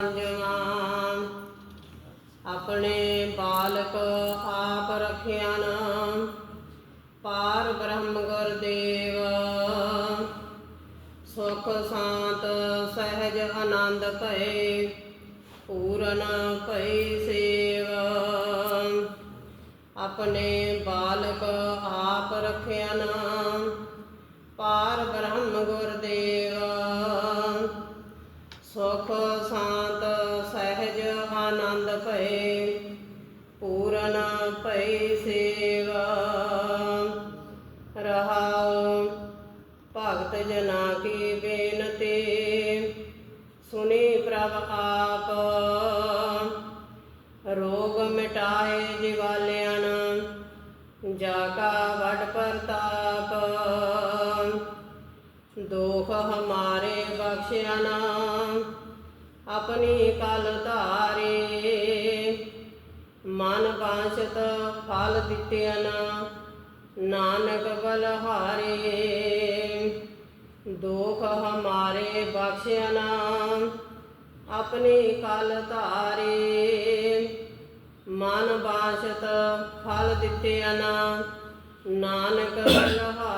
ਜਵਾਨ ਆਪਣੇ ਬਾਲਕ ਆਪ ਰਖਿਆ ਨਾਮ ਪਾਰ ਬ੍ਰਹਮ ਗੁਰਦੇਵ ਸੁਖ ਸ਼ਾਂਤ ਸਹਿਜ ਆਨੰਦ ਭਏ, ਪੂਰਨ ਭਈ ਸੇਵ। ਆਪਣੇ ਬਾਲਕ ਆਪ ਰਖਿਆ ਨਾਮ ਪਾਰ ਬ੍ਰਹਮ ਗੁਰਦੇਵ ਸੁਖ ਸ਼ਾਂਤ ਆਨੰਦ ਭਏ ਪੂਰਨ ਭਈ ਸੇਵਾ। ਰਹਾਉ ਭਗਤ ਜਨਾ ਕੀ ਬੇਨਤੀ, ਸੁਣੀ ਪ੍ਰਭ ਆਪ। ਰੋਗ ਮਿਟਾਏ ਜਿਵਾਲਿਆਨ ਜਾ ਕਾ ਵਡ ਪ੍ਰਤਾਪ। ਦੋਖ ਹਮਾਰੇ ਬਖਸ਼ਿਆ ਨਾਮ ਆਪਣੀ ਕਲ ਧਾਰੇ ਮਨ ਬਾਂਛਤ ਫਲ ਦਿੱਤਿਆ ਨਾ, ਨਾਨਕ ਬਲਹਾਰੇ, ਦੁਖ ਹਮਾਰੇ ਬਖਸ਼ਿਆ ਨਾ, ਆਪਣੀ ਕਲ ਧਾਰੇ। ਮਨ ਬਾਸ਼ਤ ਫਲ ਦਿੱਤੇ ਅਨਾ ਨਾਨਕ ਬਲਹਾਰੇ।